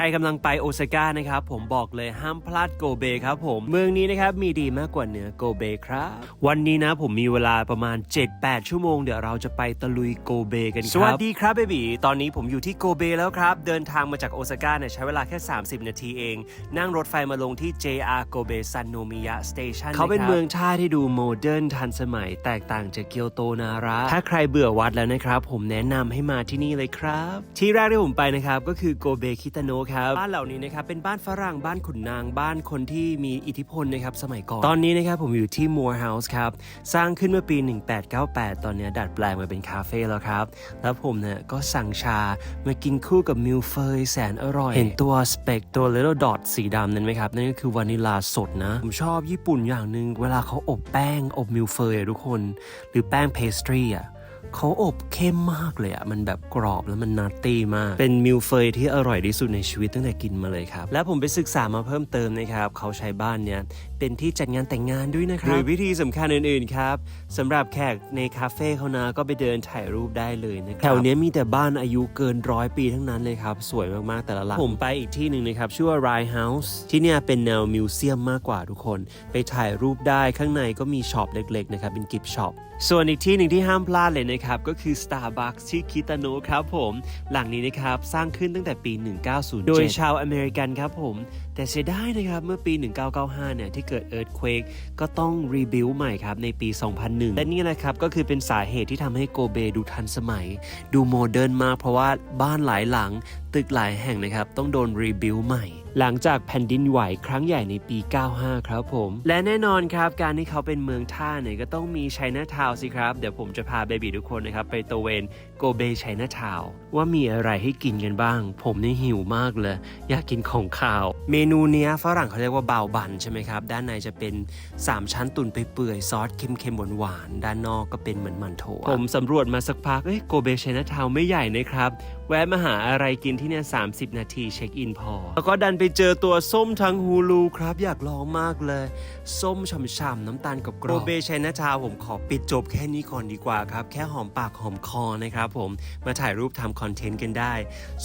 ใครกำลังไปโอซาก้านะครับผมบอกเลยห้ามพลาดโกเบครับผมเมืองนี้นะครับมีดีมากกว่าเหนือโกเบครับวันนี้นะผมมีเวลาประมาณ 7-8 ชั่วโมง เดี๋ยวเราจะไปตะลุยโกเบกันครับ สวัสดีครับเบบีตอนนี้ผมอยู่ที่โกเบแล้วครับ เดินทางมาจากโอซาก้าเนี่ยใช้เวลาแค่ 30 นาทีเอง นั่งรถไฟมาลงที่ JR โกเบซันโนมิยะสเตชันเขาเป็นเมืองท่าที่ดูโมเดิร์นทันสมัย แตกต่างจากเกียวโตนาระ ถ้าใครเบื่อวัดแล้วนะครับ ผมแนะนำให้มาที่นี่เลยครับ ที่แรกที่ผมไปนะครับก็คือโกเบคิตาโนะครับบ้านเหล่านี้นะครับเป็นบ้านฝรั่งบ้านขุนนางบ้านคนที่มีอิทธิพลนะครับสมัยก่อน ตอนนี้นะครับผมอยู่ที่ Moore House ครับสร้างขึ้นเมื่อปี 1898 ตอนนี้ดัดแปลงมาเป็นคาเฟ่แล้วครับ แล้วผมเนี่ยก็สั่งชามากินคู่กับมิลเฟยแสนอร่อย เห็นตัวสเปกตัว little dot สีดำนั้นไหมครับนั่นก็คือวานิลาสดนะผมชอบญี่ปุ่นอย่างหนึ่งเวลาเขาอบแป้งอบมิลเฟยอะทุกคน หรือแป้งเพสตรีอะ เขาอบเข้มมากเลยอะมันแบบกรอบแล้วมันนัตตี้มาก เป็นมิลเฟยที่อร่อยที่สุดในชีวิตตั้งแต่กินมาเลยครับ และผมไปศึกษามาเพิ่มเติมนะครับ เขาใช้บ้านเนี้ย เป็นที่จัดงานแต่งงานด้วยนะครับ หรือวิธีสำคัญอื่นๆครับสำหรับแขกในคาเฟ่เขานะก็ไปเดินถ่ายรูปได้เลยนะครับแถวเนี้ยมีแต่บ้านอายุเกินร้อยปีทั้งนั้นเลยครับ สวยมากๆแต่ละหลังผมไปอีกที่หนึ่งนะครับ ชื่อว่า Rye House ที่เนี่ยเป็นแนวมิวเซียมมากกว่าทุกคน ไปถ่ายรูปได้ข้างในก็มีช็อปเล็กๆนะครับเป็นกิฟช็อปส่วนอีกที่หนึ่งที่ห้ามพลาดเลยนะครับ ก็คือ Starbucks ที่คิตาโนะครับผม หลังนี้นะครับ สร้างขึ้นตั้งแต่ปี 1907 โดยชาวอเมริกันครับผม แต่เสียดายนะครับเมื่อปี 1995 เนี่ยที่เกิดเอิร์ธเควกก็ต้องรีบิวใหม่ครับในปี 2001 และนี่แหละครับก็คือเป็นสาเหตุที่ทำให้โกเบดูทันสมัย ดูโมเดิร์นมากเพราะว่าบ้านหลายหลังตึกหลายแห่งนะครับ ต้องโดนรีบิวใหม่ หลังจากแผ่นดินไหวครั้งใหญ่ในปี 95 ครับผม และแน่นอนครับการที่เขาเป็นเมืองท่าเนี่ยก็ต้องมีไชน่าทาวสิครับ เดี๋ยวผมจะพาเบบีทุกคนนะครับ ไปตระเวนโกเบไชน่าทาวว่ามีอะไรให้กินกันบ้าง ผมนี่หิวมากเลย อยากกินของข้าว เมนูเนี้ยฝรั่งเขาเรียกว่าบาวบันใช่ไหมครับ ด้านในจะเป็น 3 ชั้นตุนไปเปื่อยซอสเค็มๆหวานๆด้านนอกก็เป็นเหมือนมันโถผมสำรวจมาสักพักเอ้ยโกเบไชน่าทาวไม่ใหญ่นะครับ แวะมาหาอะไรกินที่เนี่ย30นาทีเช็คอินพอ แล้วก็ดันไปเจอตัวส้มทังฮูลูครับ อยากลองมากเลย ส้มฉ่ำๆน้ำตาลกับกรอบโกเบชัยนาทาผมขอปิดจบแค่นี้ก่อนดีกว่าครับ แค่หอมปากหอมคอนะครับผมมาถ่ายรูปทำคอนเทนต์กันได้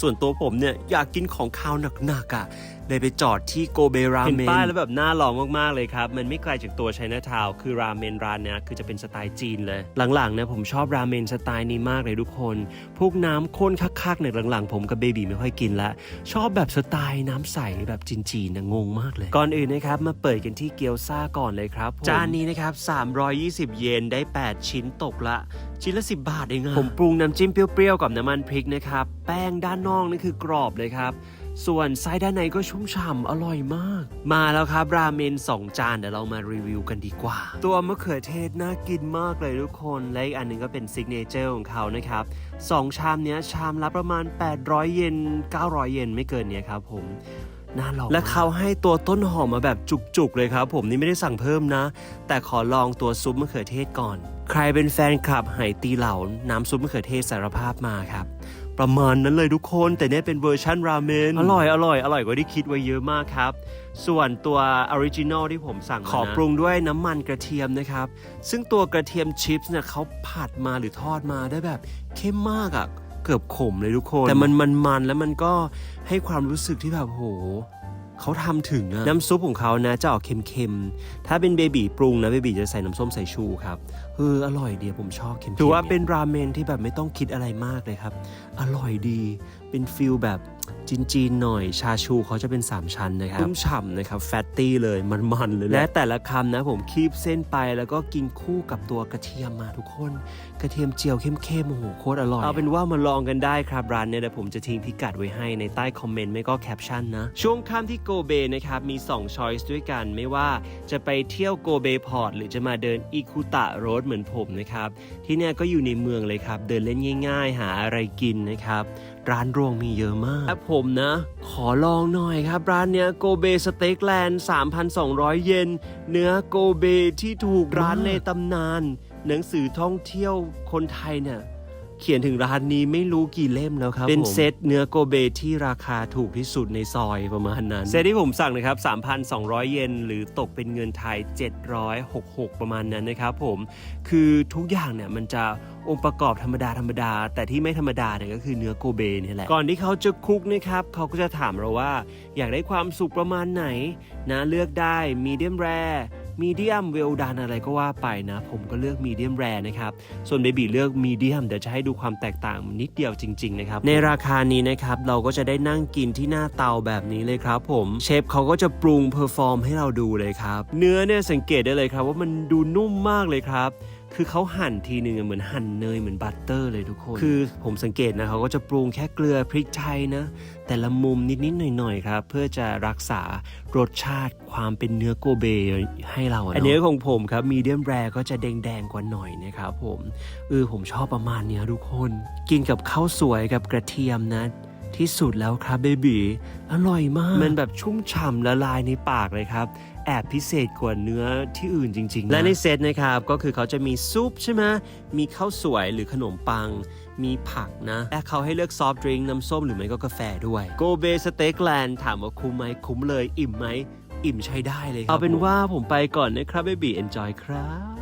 ส่วนตัวผมเนี่ยอยากกินของคาวหนักๆอะเลยไปจอดที่โกเบราเมนเห็นป้ายแล้วแบบน่าลองมากๆเลยครับ มันไม่ไกลจากตัวไชน่าทาวน์คือราเมนร้านเนี้ยคือจะเป็นสไตล์จีนเลย หลังๆเนี่ยผมชอบราเมนสไตล์นี้มากเลยทุกคน พวกน้ำข้นคักๆเนี่ยหลังๆ ผมกับเบบีไม่ค่อยกินละชอบแบบสไตล์น้ำใสแบบจีนๆนะงงมากเลย ก่อนอื่นนะครับมาเปิดกันที่เกี๊ยวซ่าก่อนเลยครับผมจานนี้นะครับ320 เยนได้ 8 ชิ้นตกละชิ้นละ 10 บาทเองอะผมปรุงน้ำจิ้มเปรี้ยวๆกับน้ำมันพริกนะครับแป้งด้านนอกนี่คือกรอบเลยครับ ส่วนไส้ด้านในก็ชุ่มฉ่ำอร่อยมาก มาแล้วครับราเมน 2 จานเดี๋ยวเรามารีวิวกันดีกว่า ตัวมะเขือเทศน่ากินมากเลยทุกคน และอีกอันหนึงก็เป็นซิกเนเจอร์ของเขานะครับ2ชามเนี้ยชามละประมาณ 800 เยน900 เยนไม่เกินเนี้ยครับผมน่าลองและเขาให้ตัวต้นหอมมาแบบจุกๆเลยครับ ผมนี่ไม่ได้สั่งเพิ่มนะ แต่ขอลองตัวซุปมะเขือเทศก่อน ใครเป็นแฟนคลับไหตีเหลาน้ำซุปมะเขือเทศสารภาพมาครับ ประมาณนั้นเลยทุกคน แต่เนี่ยเป็นเวอร์ชันราเมนอร่อยอร่อยอร่อยกว่าที่คิดไว้เยอะมากครับ ส่วนตัวออริจินอลที่ผมสั่งขอปรุงด้วยน้ำมันกระเทียมนะครับ ซึ่งตัวกระเทียมชิพส์เนี่ยเขาผัดมาหรือทอดมาได้แบบเข้มมากอะ่ะเกือบขมเลยทุกคน แต่มันมันมันแล้วมันก็ให้ความรู้สึกที่แบบโห เขาทำถึงอะน้ำซุปของเขานะจะออกเค็มๆ ถ้าเป็นเบบีปรุงนะเบบีจะใส่น้ำส้มสายชูครับเอออร่อยดีผมชอบเค็มๆถือว่าเป็นราเมนที่แบบไม่ต้องคิดอะไรมากเลยครับ อร่อยดี เป็นฟิลแบบจีนๆหน่อยชาชูเขาจะเป็น 3 ชั้นนะครับนุ่มฉ่ำนะครับ แฟตตี้เลยมันๆเลย และแต่ละคำนะผมคีบเส้นไปแล้วก็กินคู่กับตัวกระเทียมมาทุกคน กระเทียมเจียวเข้มๆโอ้โหโคตรอร่อย เอาเป็นว่ามาลองกันได้ครับร้านเนี่ยเดี๋ยวผมจะทิ้งพิกัดไว้ให้ในใต้คอมเมนต์ไม่ก็แคปชั่นนะ ช่วงค่ำที่โกเบนะครับ มี2ช้อยส์ด้วยกันไม่ว่าจะไปเที่ยวโกเบพอร์ตหรือจะมาเดินอิคุตะโรดเหมือนผมนะครับที่เนี่ยก็อยู่ในเมืองเลยครับเดินเล่นง่าย ๆ หาอะไรกินนะครับ ร้านรวงมีเยอะมากและผมนะ ขอลองหน่อยครับ ร้านเนี้ยโกเบสเต็กแลนด์ 3,200 เยน เนื้อโกเบที่ถูกร้านในตำนาน หนังสือท่องเที่ยวคนไทยเนี่ย เขียนถึงร้านนี้ไม่รู้กี่เล่มแล้วครับ เป็นผมเซตเนื้อโกเบที่ราคาถูกที่สุดในซอยประมาณนั้น เซตที่ผมสั่งนะครับ 3,200 เยนหรือตกเป็นเงินไทย 766 ประมาณนั้นนะครับผม คือทุกอย่างเนี่ยมันจะองค์ประกอบธรรมดาธรรมดา แต่ที่ไม่ธรรมดาเนี่ยก็คือเนื้อโกเบเนี่ยแหละ ก่อนที่เขาจะคลุกนะครับเขาก็จะถามเราว่า อยากได้ความสุกประมาณไหนนะเลือกได้มีเดียมแร มีเดียมเวลดันอะไรก็ว่าไปนะ ผมก็เลือกมีเดียมแรนะครับ ส่วนเบบีเลือกมีเดียมเดี๋ยวจะให้ดูความแตกต่างนิดเดียวจริงๆนะครับ ในราคานี้นะครับ เราก็จะได้นั่งกินที่หน้าเตาแบบนี้เลยครับผมเชฟเขาก็จะปรุงเพอร์ฟอร์มให้เราดูเลยครับ เนื้อเนี่ยสังเกตได้เลยครับว่ามันดูนุ่มมากเลยครับ คือเขาหั่นทีหนึ่งอะเหมือนหั่นเนยเหมือนบัตเตอร์เลยทุกคน คือผมสังเกตนะเขาก็จะปรุงแค่เกลือพริกไทยนะ แต่ละมุมนิด ๆ หน่อย ๆ ครับ เพื่อจะรักษารสชาติความเป็นเนื้อโกเบให้เราอะเนาะอันนี้ของผมครับมีเดียมแรก็จะแดง ๆ กว่าหน่อยนะครับผมเออผมชอบประมาณเนี้ยทุกคน กินกับข้าวสวยกับกระเทียมนะที่สุดแล้วครับเบบีอร่อยมาก มันแบบชุ่มฉ่ำละลายในปากเลยครับ แอบพิเศษกว่าเนื้อที่อื่นจริง ๆ และในเซตนะครับ ก็คือเขาจะมีซุปใช่ไหมมีข้าวสวยหรือขนมปัง มีผักนะ และเขาให้เลือกซอฟต์ดริงก์น้ำส้มหรือไม่ก็กาแฟด้วย โกเบสเต็กแลนด์ถามว่าคุ้มไหมคุ้มเลย อิ่มไหมอิ่มใช้ได้เลยครับเอาเป็นว่าผมไปก่อนนะครับเบบี enjoy ครับ